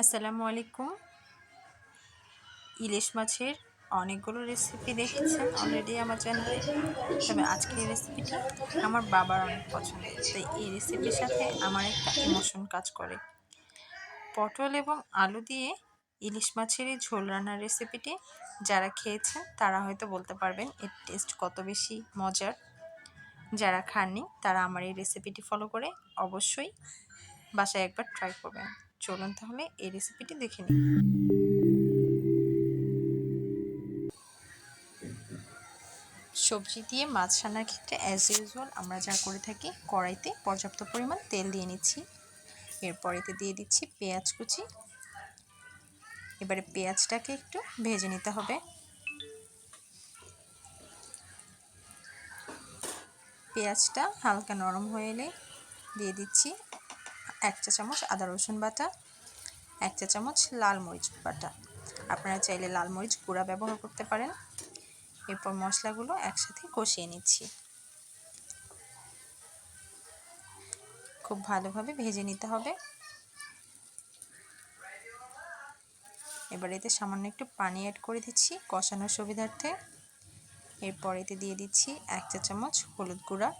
আসসালামু আলাইকুম। ইলিশ মাছের অনেকগুলো রেসিপি দেখেছেন অলরেডি আমার চ্যানেলে তবে আজকের রেসিপিটা আমার বাবার অনেক পছন্দের। তাই এই রেসিপির সাথে আমার একটা ইমোশন কাজ করে। পটল এবং আলু দিয়ে ইলিশ মাছের এই ঝোল রান্নার রেসিপিটি যারা খেয়েছেন, তারা হয়তো বলতে পারবেন এর টেস্ট কত বেশি মজার। যারা খাননি, তারা আমার এই রেসিপিটি ফলো করে অবশ্যই বাসায় একবার ট্রাই করবেন। চলুন তাহলে এই রেসিপিটি দেখে নিই। সবজি দিয়ে মাছ রান্নার ক্ষেত্রে অ্যাজ ইউজুয়াল আমরা যা করে থাকি, কড়াইতে পর্যাপ্ত পরিমাণ তেল দিয়ে নিচ্ছি। এরপর এতে দিয়ে দিচ্ছি পেঁয়াজ কুচি। এবারে পেঁয়াজটাকে একটু ভেজে নিতে হবে। পেঁয়াজটা হালকা নরম হয়ে এলে দিয়ে দিচ্ছি এক চা চামচ আদা রসুন বাটা, এক চা চামচ লাল মরিচ বাটা। আপনারা চাইলে লাল মরিচ গুঁড়া ব্যবহার করতে পারেন। এরপর মশলাগুলো একসাথে কষিয়ে নিচ্ছি। খুব ভালোভাবে ভেজে নিতে হবে। এবার এতে সামান্য একটু পানি অ্যাড করে দিচ্ছি কষানোর সুবিধার্থে। এরপর এতে দিয়ে দিচ্ছি এক চা চামচ হলুদ গুঁড়া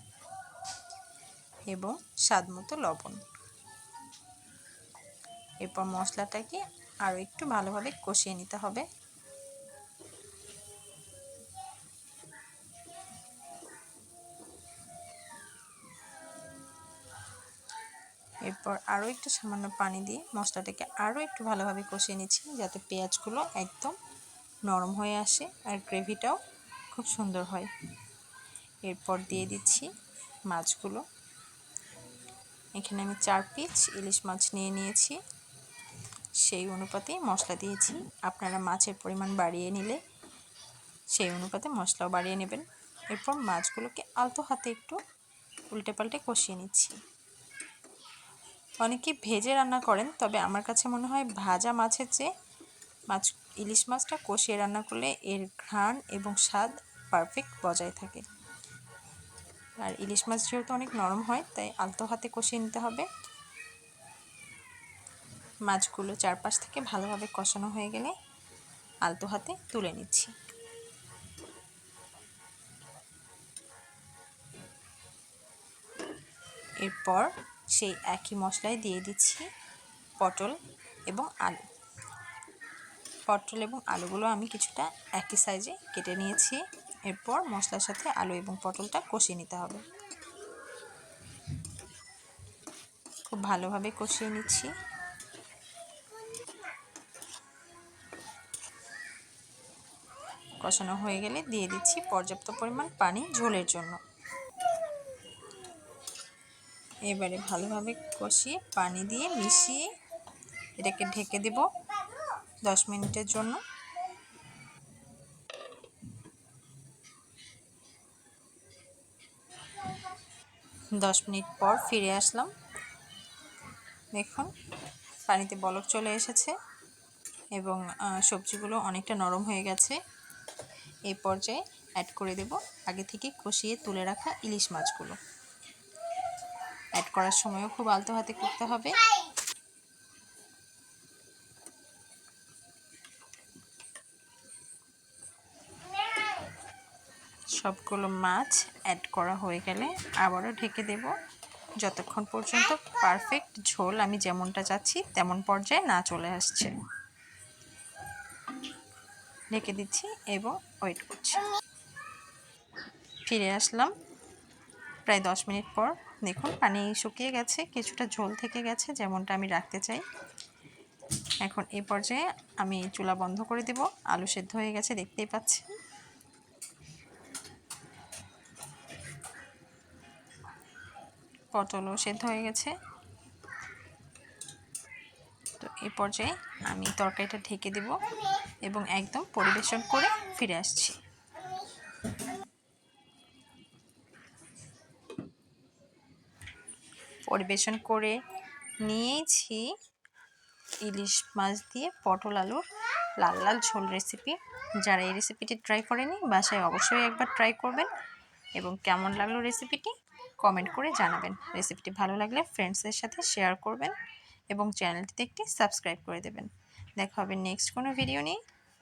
এবং স্বাদ মতো লবণ। এরপর মশলাটাকে আরও একটু ভালোভাবে কষিয়ে নিতে হবে। এরপর আরও একটু সামান্য পানি দিয়ে মশলাটাকে আরও একটু ভালোভাবে কষিয়ে নিচ্ছি, যাতে পেঁয়াজগুলো একদম নরম হয়ে আসে আর গ্রেভিটাও খুব সুন্দর হয়। এরপর দিয়ে দিচ্ছি মাছগুলো। এখানে আমি চার পিস ইলিশ মাছ নিয়ে নিয়েছি। সেই অনুপাতে মশলা দিয়েছি। আপনারা মাছের পরিমাণ বাড়িয়ে নিলে সেই অনুপাতে মশলাও বাড়িয়ে নেবেন। এরপর মাছগুলোকে আলতো হাতে একটু উল্টে পাল্টে কষিয়ে নিচ্ছি। অনেকে ভেজে রান্না করেন, তবে আমার কাছে মনে হয় ভাজা মাছের চেয়ে মাছ, ইলিশ মাছটা কষিয়ে রান্না করলে এর ঘ্রাণ এবং স্বাদ পারফেক্ট বজায় থাকে। আর ইলিশ মাছ যেহেতু অনেক নরম হয়, তাই আলতো হাতে কষিয়ে নিতে হবে। মাছগুলো চারপাশ থেকে ভালোভাবে কষানো হয়ে গেলে আলতো হাতে তুলে নিচ্ছি। এরপর সেই একই মশলায় দিয়ে দিচ্ছি পটল এবং আলু। পটল এবং আলুগুলো আমি কিছুটা একই সাইজে কেটে নিয়েছি। এরপর মশলার সাথে আলু এবং পটলটা কষিয়ে নিতে হবে। খুব ভালোভাবে কষিয়ে নিচ্ছি। কষানো হয়ে গেলে দিয়ে দিচ্ছি পর্যাপ্ত পরিমাণ পানি ঝোলের জন্য। এবারে ভালোভাবে কষিয়ে পানি দিয়ে মিশিয়ে এটাকে ঢেকে দেব দশ মিনিটের জন্য। দশ মিনিট পর ফিরে আসলাম। দেখুন, পানিতে বলক চলে এসেছে এবং সবজিগুলো অনেকটা নরম হয়ে গেছে। এই পর্যায়ে অ্যাড করে দেব আগে থেকে কষিয়ে তুলে রাখা ইলিশ মাছগুলো। অ্যাড করার সময়ও খুব আলতো হাতে করতে হবে। সবগুলো মাছ অ্যাড করা হয়ে গেলে আবারও ঢেকে দেব। যতক্ষণ পর্যন্ত পারফেক্ট ঝোল আমি যেমনটা চাচ্ছি তেমন পর্যায়ে না চলে আসছে। ঢেকে দিচ্ছি এবং ওয়েট করছি। ফিরে আসলাম। প্রায় দশ মিনিট পর দেখুন পানি শুকিয়ে গেছে, কিছুটা ঝোল থেকে গেছে, যেমনটা আমি রাখতে চাই। এখন এই পর্যায়ে আমি চুলা বন্ধ করে দেব। আলু সেদ্ধ হয়ে গেছে, দেখতেই পাচ্ছি পটলও সেদ্ধ হয়ে গেছে। তো এই পর্যায়ে আমি তরকারিটা ঢেকে দেব। এবং একদম পরিবেশন করে ফিরে আসছি। পরিবেশন করে নিয়েছি ইলিশ মাছ দিয়ে পটল আলুর লাল লাল ঝোল রেসিপি যারা এই রেসিপিটি ট্রাই করেনি, বাসায় অবশ্যই একবার ট্রাই করবেন এবং কেমন লাগল রেসিপিটি কমেন্ট করে জানাবেন। রেসিপিটি ভালো লাগলে ফ্রেন্ডসদের সাথে শেয়ার করবেন এবং চ্যানেলটিতে একটি সাবস্ক্রাইব করে দেবেন। দেখা হবে নেক্সট কোনো ভিডিও নিয়ে।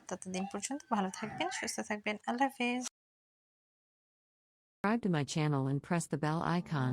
ততদিন পর্যন্ত ভালো থাকবেন, সুস্থ থাকবেন। আল্লাহ হাফেজ। Subscribe to my channel and press the bell icon.